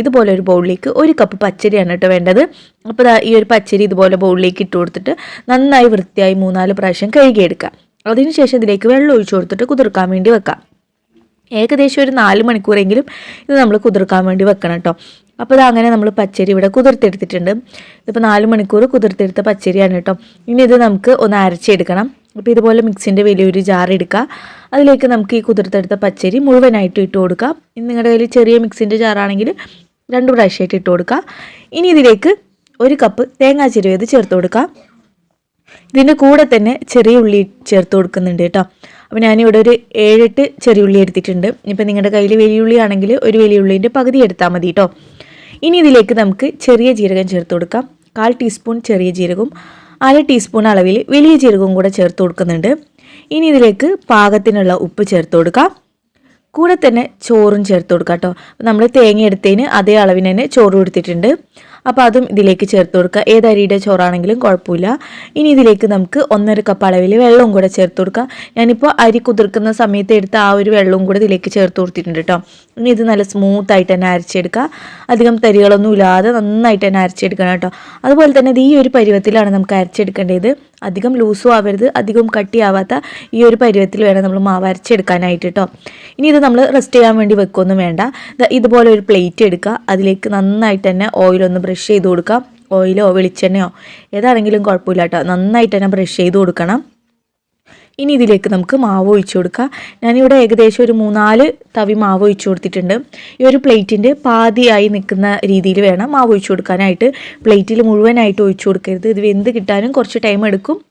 ഇതുപോലെ ഒരു ബൗളിലേക്ക് ഒരു കപ്പ് പച്ചരിയാണ് കേട്ടോ വേണ്ടത്. അപ്പോൾ ഈ ഒരു പച്ചരി ഇതുപോലെ ബൗളിലേക്ക് ഇട്ട് കൊടുത്തിട്ട് നന്നായി വൃത്തിയായി മൂന്നാൽ പ്രാവശ്യം കഴുകിയെടുക്കുക അതിനുശേഷം ഇതിലേക്ക് വെള്ളം ഒഴിച്ചു കൊടുത്തിട്ട് കുതിർക്കാൻ വേണ്ടി വെക്കാം. ഏകദേശം ഒരു നാല് മണിക്കൂറെങ്കിലും ഇത് നമ്മൾ കുതിർക്കാൻ വേണ്ടി വെക്കണം കേട്ടോ. അപ്പോൾ ഇത് അങ്ങനെ നമ്മൾ പച്ചരി ഇവിടെ കുതിർത്തെടുത്തിട്ടുണ്ട്. ഇതിപ്പോൾ നാല് മണിക്കൂർ കുതിർത്തെടുത്ത പച്ചരിയാണ് കേട്ടോ. ഇനി ഇത് നമുക്ക് ഒന്ന് അരച്ചെടുക്കണം. അപ്പോൾ ഇതുപോലെ മിക്സിന്റെ വലിയൊരു ജാർ എടുക്കുക. അതിലേക്ക് നമുക്ക് ഈ കുതിർത്തെടുത്ത പച്ചരി മുഴുവനായിട്ട് ഇട്ട് കൊടുക്കാം. ഇനി നിങ്ങളുടെ കയ്യിൽ ചെറിയ മിക്സിന്റെ ജാറാണെങ്കിൽ രണ്ട് പ്രാവശ്യമായിട്ട് ഇട്ട് കൊടുക്കുക ഇനി ഇതിലേക്ക് ഒരു കപ്പ് തേങ്ങാ ചിരുവേത് ചേർത്ത് കൊടുക്കാം. ഇതിന്റെ കൂടെ തന്നെ ചെറിയ ഉള്ളി ചേർത്ത് കൊടുക്കുന്നുണ്ട് കേട്ടോ. അപ്പോൾ ഞാനിവിടെ ഒരു ഏഴെട്ട് ചെറിയ ഉള്ളി എടുത്തിട്ടുണ്ട്. ഇപ്പം നിങ്ങളുടെ കയ്യിൽ വലിയ ഉള്ളി ആണെങ്കിൽ ഒരു വലിയ ഉള്ളീന്റെ പകുതി എടുത്താൽ മതി കേട്ടോ. ഇനി ഇതിലേക്ക് നമുക്ക് ചെറിയ ജീരകം ചേർത്ത് കൊടുക്കാം. കാൽ ടീസ്പൂൺ ചെറിയ ജീരകവും അര ടീസ്പൂൺ അളവിൽ വലിയ ജീരകവും കൂടെ ചേർത്ത് കൊടുക്കുന്നുണ്ട്. ഇനി ഇതിലേക്ക് പാകത്തിനുള്ള ഉപ്പ് ചേർത്ത് കൊടുക്കാം. കൂടെ തന്നെ ചോറും ചേർത്ത് കൊടുക്കാം കേട്ടോ. നമ്മൾ തേങ്ങ എടുത്തതിന് അതേ അളവിന് തന്നെ ചോറ് കൊടുത്തിട്ടുണ്ട്. അപ്പോൾ അതും ഇതിലേക്ക് ചേർത്ത് കൊടുക്കുക. ഏത് അരിയുടെ ചോറാണെങ്കിലും കുഴപ്പമില്ല. ഇനി ഇതിലേക്ക് നമുക്ക് ഒന്നര കപ്പ് അളവിൽ വെള്ളവും കൂടെ ചേർത്ത് കൊടുക്കുക. ഞാനിപ്പോൾ അരി കുതിർക്കുന്ന സമയത്ത് എടുത്ത ആ ഒരു വെള്ളവും കൂടെ ഇതിലേക്ക് ചേർത്ത് കൊടുത്തിട്ടുണ്ട് കേട്ടോ ഇനി ഇത് നല്ല സ്മൂത്തായിട്ട് തന്നെ അരച്ചെടുക്കുക. അധികം തരികളൊന്നും ഇല്ലാതെ നന്നായിട്ട് തന്നെ അരച്ചെടുക്കണം കേട്ടോ അതുപോലെ തന്നെ ഇത് ഈ ഒരു പരുവത്തിലാണ് നമുക്ക് അരച്ചെടുക്കേണ്ടത്. അധികം ലൂസും ആവരുത് അധികം കട്ടിയാവാത്ത ഈ ഒരു പരുവത്തിൽ വേണം നമ്മൾ മാവ് അരച്ചെടുക്കാനായിട്ട് കേട്ടോ ഇനി ഇത് നമ്മൾ റെസ്റ്റ് ചെയ്യാൻ വേണ്ടി വെക്കൊന്നും വേണ്ട. ഇതുപോലെ ഒരു പ്ലേറ്റ് എടുക്കുക. അതിലേക്ക് നന്നായിട്ട് തന്നെ ഓയിലൊന്ന് ബ്രഷ് ചെയ്ത് കൊടുക്കുക. ഓയിലോ വെളിച്ചെണ്ണയോ ഏതാണെങ്കിലും കുഴപ്പമില്ല കേട്ടോ നന്നായിട്ട് തന്നെ ബ്രഷ് ചെയ്ത് കൊടുക്കണം. ഇനി ഇതിലേക്ക് നമുക്ക് മാവ് ഒഴിച്ചു കൊടുക്കാം. ഞാനിവിടെ ഏകദേശം ഒരു മൂന്നാൽ തവി മാവ് ഒഴിച്ചു കൊടുത്തിട്ടുണ്ട്. ഈ ഒരു പ്ലേറ്റിന്റെ പാതിയായി നിൽക്കുന്ന രീതിയിൽ വേണം മാവ് ഒഴിച്ചു കൊടുക്കാനായിട്ട്. പ്ലേറ്റിൽ മുഴുവനായിട്ട് ഒഴിച്ചു കൊടുക്കരുത്. ഇത് വെന്ത് കിട്ടാനും കുറച്ച് ടൈം എടുക്കും.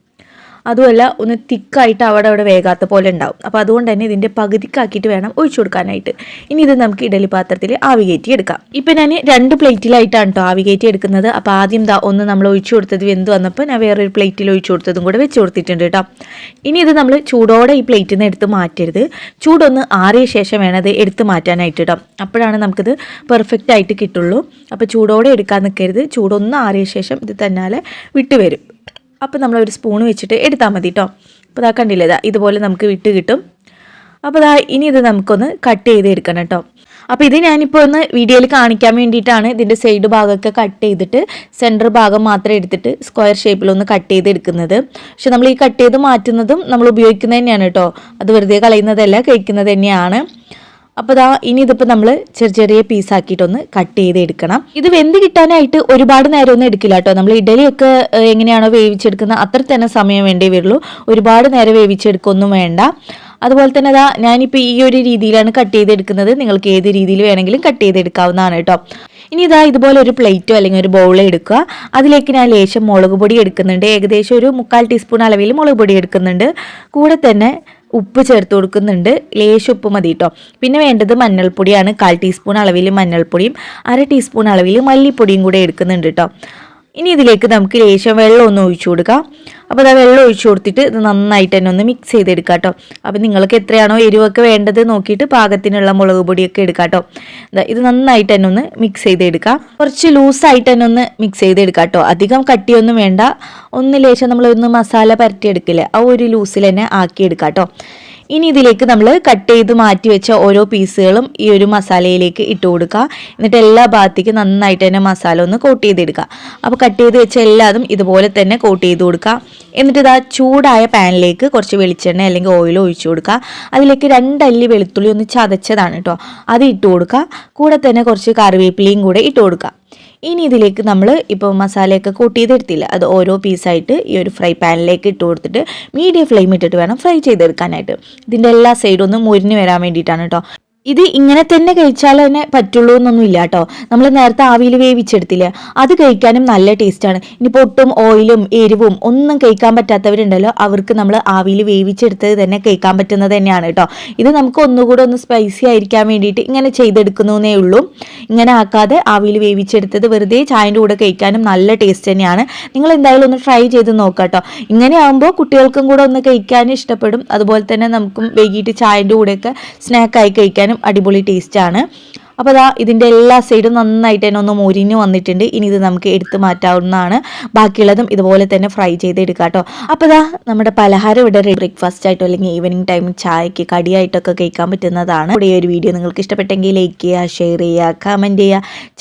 അതുമല്ല ഒന്ന് തിക്കായിട്ട് അവിടെ അവിടെ വേകാത്ത പോലെ ഉണ്ടാവും. അപ്പോൾ അതുകൊണ്ട് തന്നെ ഇതിന്റെ പകുതിക്കാക്കിയിട്ട് വേണം ഒഴിച്ചു കൊടുക്കാനായിട്ട്. ഇനി ഇത് നമുക്ക് ഇഡലി പാത്രത്തിൽ ആവി കയറ്റി എടുക്കാം. ഇപ്പം ഞാൻ രണ്ട് പ്ലേറ്റിലായിട്ടാണ് കേട്ടോ ആവി കയറ്റി എടുക്കുന്നത്. അപ്പോൾ ആദ്യം ദാ ഒന്ന് നമ്മൾ ഒഴിച്ചു കൊടുത്തത് വെന്ത് വന്നപ്പോൾ ഞാൻ വേറൊരു പ്ലേറ്റിൽ ഒഴിച്ചു കൊടുത്തതും കൂടെ വെച്ച് കൊടുത്തിട്ടുണ്ട് കേട്ടോ ഇനി ഇത് നമ്മൾ ചൂടോടെ ഈ പ്ലേറ്റിൽ നിന്ന് എടുത്ത് മാറ്റരുത്. ചൂടൊന്ന് ആറിയ ശേഷം വേണം അത് എടുത്ത് മാറ്റാനായിട്ട് കേട്ടോ അപ്പോഴാണ് നമുക്കിത് പെർഫെക്റ്റ് ആയിട്ട് കിട്ടുള്ളൂ. അപ്പോൾ ചൂടോടെ എടുക്കാൻ നിൽക്കരുത് ചൂടൊന്ന് ആറിയ ശേഷം ഇത് തന്നാലെ വിട്ട് വരും. അപ്പോൾ നമ്മൾ ഒരു സ്പൂൺ വെച്ചിട്ട് എടുത്താൽ മതി കേട്ടോ അപ്പോൾ ഇതാ കണ്ടില്ലേ ഇതാ ഇതുപോലെ നമുക്ക് വിട്ട് കിട്ടും. അപ്പോൾ ഇതാ ഇനി ഇത് നമുക്കൊന്ന് കട്ട് ചെയ്ത് എടുക്കണം കേട്ടോ അപ്പോൾ ഇത് ഞാനിപ്പോൾ ഒന്ന് വീഡിയോയിൽ കാണിക്കാൻ വേണ്ടിയിട്ടാണ് ഇതിന്റെ സൈഡ് ഭാഗമൊക്കെ കട്ട് ചെയ്തിട്ട് സെന്റർ ഭാഗം മാത്രം എടുത്തിട്ട് സ്ക്വയർ ഷേപ്പിലൊന്ന് കട്ട് ചെയ്ത് എടുക്കുന്നത്. പക്ഷെ നമ്മൾ ഈ കട്ട് ചെയ്ത് മാറ്റുന്നതും നമ്മൾ ഉപയോഗിക്കുന്നത് തന്നെയാണ് കേട്ടോ അത് വെറുതെ കളയുന്നതല്ല കഴിക്കുന്നത് തന്നെയാണ്. അപ്പോൾ ദാ ഇനി ഇതിപ്പോൾ നമ്മൾ ചെറിയ ചെറിയ പീസാക്കിയിട്ടൊന്ന് കട്ട് ചെയ്ത് എടുക്കണം ഇത് വെന്ത് കിട്ടാനായിട്ട് ഒരുപാട് നേരം ഒന്നും എടുക്കില്ല കേട്ടോ. നമ്മൾ ഇഡലിയൊക്കെ എങ്ങനെയാണോ വേവിച്ചെടുക്കുന്ന അത്ര തന്നെ സമയം വേണ്ടേ വരുള്ളൂ. ഒരുപാട് നേരം വേവിച്ചെടുക്കൊന്നും വേണ്ട. അതുപോലെ തന്നെ അതാ ഞാനിപ്പോൾ ഈ ഒരു രീതിയിലാണ് കട്ട് ചെയ്തെടുക്കുന്നത്. നിങ്ങൾക്ക് ഏത് രീതിയിൽ വേണമെങ്കിലും കട്ട് ചെയ്തെടുക്കാവുന്നതാണ് കേട്ടോ. ഇനി ഇതാ ഇതുപോലെ ഒരു പ്ലേറ്റോ അല്ലെങ്കിൽ ഒരു ബൗളോ എടുക്കുക. അതിലേക്ക് ഞാൻ ലേശം മുളക് പൊടി എടുക്കുന്നുണ്ട്. ഏകദേശം ഒരു മുക്കാൽ ടീസ്പൂൺ അളവിൽ മുളക് പൊടി എടുക്കുന്നുണ്ട്. കൂടെ തന്നെ ഉപ്പ് ചേർത്ത് കൊടുക്കുന്നുണ്ട്. ലേശം ഉപ്പ് മതി കേട്ടോ പിന്നെ വേണ്ടത് മഞ്ഞൾപ്പൊടിയാണ്. കാൽ ടീസ്പൂൺ അളവിൽ മഞ്ഞൾപ്പൊടിയും അര ടീസ്പൂൺ അളവിൽ മല്ലിപ്പൊടിയും കൂടെ എടുക്കുന്നുണ്ട് കേട്ടോ ഇനി ഇതിലേക്ക് നമുക്ക് ലേശം വെള്ളം ഒന്ന് ഒഴിച്ചു കൊടുക്കാം. അപ്പോൾ അതാ വെള്ളം ഒഴിച്ചു കൊടുത്തിട്ട് ഇത് നന്നായിട്ട് തന്നെ ഒന്ന് മിക്സ് ചെയ്തെടുക്കാം കേട്ടോ അപ്പോൾ നിങ്ങൾക്ക് എത്രയാണോ എരിവൊക്കെ വേണ്ടത് നോക്കിയിട്ട് പാകത്തിനുള്ള മുളക് പൊടിയൊക്കെ എടുക്കാം കേട്ടോ ഇത് നന്നായിട്ട് തന്നെ ഒന്ന് മിക്സ് ചെയ്തെടുക്കാം. കുറച്ച് ലൂസായിട്ട് തന്നെ ഒന്ന് മിക്സ് ചെയ്തെടുക്കാം കേട്ടോ അധികം കട്ടിയൊന്നും വേണ്ട. ഒന്ന് ലേശം നമ്മൾ ഒന്ന് മസാല പരട്ടിയെടുക്കില്ലേ ആ ഒരു ലൂസിൽ തന്നെ ആക്കിയെടുക്കാം കേട്ടോ ഇനി ഇതിലേക്ക് നമ്മൾ കട്ട് ചെയ്ത് മാറ്റി വെച്ച ഓരോ പീസുകളും ഈ ഒരു മസാലയിലേക്ക് ഇട്ട് കൊടുക്കുക. എന്നിട്ട് എല്ലാ ഭാഗത്തേക്കും നന്നായിട്ട് തന്നെ മസാല ഒന്ന് കോട്ട് ചെയ്തെടുക്കുക. അപ്പോൾ കട്ട് ചെയ്ത് വെച്ച എല്ലാതും ഇതുപോലെ തന്നെ കോട്ട് ചെയ്ത് കൊടുക്കുക. എന്നിട്ട് ഇതാ ചൂടായ പാനിലേക്ക് കുറച്ച് വെളിച്ചെണ്ണ അല്ലെങ്കിൽ ഓയിൽ ഒഴിച്ചു കൊടുക്കുക. അതിലേക്ക് രണ്ടല്ലി വെളുത്തുള്ളി ഒന്ന് ചതച്ചതാണ് കേട്ടോ. അത് ഇട്ട് കൊടുക്കുക. കൂടെ തന്നെ കുറച്ച് കറിവേപ്പിലയും കൂടെ ഇട്ട് കൊടുക്കുക. ഇനി ഇതിലേക്ക് നമ്മൾ ഇപ്പോൾ മസാലയൊക്കെ കൂട്ടി ചെയ്തെടുത്തില്ല അത് ഓരോ പീസായിട്ട് ഈ ഒരു ഫ്രൈ പാനിലേക്ക് ഇട്ട് കൊടുത്തിട്ട് മീഡിയം ഫ്ലെയിം ഇട്ടിട്ട് വേണം ഫ്രൈ ചെയ്തെടുക്കാനായിട്ട്. ഇതിന്റെ എല്ലാ സൈഡും ഒന്ന് മുരിഞ്ഞ് വരാൻ വേണ്ടിയിട്ടാണ് കേട്ടോ ഇത് ഇങ്ങനെ തന്നെ കഴിച്ചാൽ തന്നെ പറ്റുള്ളൂ എന്നൊന്നും ഇല്ല കേട്ടോ. നമ്മൾ നേരത്തെ ആവിയിൽ വേവിച്ചെടുത്തില്ലേ. അത് കഴിക്കാനും നല്ല ടേസ്റ്റാണ് ഇനിയിപ്പോൾ ഒട്ടും ഓയിലും എരിവും ഒന്നും കഴിക്കാൻ പറ്റാത്തവരുണ്ടല്ലോ. അവർക്ക് നമ്മൾ ആവിയിൽ വേവിച്ചെടുത്തത് തന്നെ കഴിക്കാൻ പറ്റുന്നത് തന്നെയാണ് കേട്ടോ. ഇത് നമുക്ക് ഒന്നുകൂടെ ഒന്ന് സ്പൈസി ആയിരിക്കാൻ വേണ്ടിയിട്ട് ഇങ്ങനെ ചെയ്തെടുക്കുന്നേ ഉള്ളൂ. ഇങ്ങനെ ആക്കാതെ ആവിയിൽ വേവിച്ചെടുത്തത് വെറുതെ ചായന്റെ കൂടെ കഴിക്കാനും നല്ല ടേസ്റ്റ് തന്നെയാണ്. നിങ്ങൾ എന്തായാലും ഒന്ന് ട്രൈ ചെയ്ത് നോക്കാം കേട്ടോ. ഇങ്ങനെ ആകുമ്പോൾ കുട്ടികൾക്കും കൂടെ ഒന്ന് കഴിക്കാനും ഇഷ്ടപ്പെടും. അതുപോലെ തന്നെ നമുക്കും വൈകിട്ട് ചായന്റെ കൂടെയൊക്കെ സ്നാക്കായി കഴിക്കാനും അടിപൊളി ടേസ്റ്റാണ്. അപ്പോൾ അതാ ഇതിന്റെ എല്ലാ സൈഡും നന്നായിട്ട് തന്നെ ഒന്ന് മൊരിഞ്ഞ് വന്നിട്ടുണ്ട്. ഇനി ഇത് നമുക്ക് എടുത്ത് മാറ്റാവുന്നതാണ്. ബാക്കിയുള്ളതും ഇതുപോലെ തന്നെ ഫ്രൈ ചെയ്ത് എടുക്കാം കേട്ടോ. അപ്പോൾ അതാ നമ്മുടെ പലഹാരം ഇവിടെ ബ്രേക്ക്ഫാസ്റ്റ് ആയിട്ടോ അല്ലെങ്കിൽ ഈവനിങ് ടൈം ചായക്ക് കടിയായിട്ടൊക്കെ കഴിക്കാൻ പറ്റുന്നതാണ്. ഇവിടെ ഒരു വീഡിയോ നിങ്ങൾക്ക് ഇഷ്ടപ്പെട്ടെങ്കിൽ ലൈക്ക് ചെയ്യുക ഷെയർ ചെയ്യുക കമന്റ് ചെയ്യുക.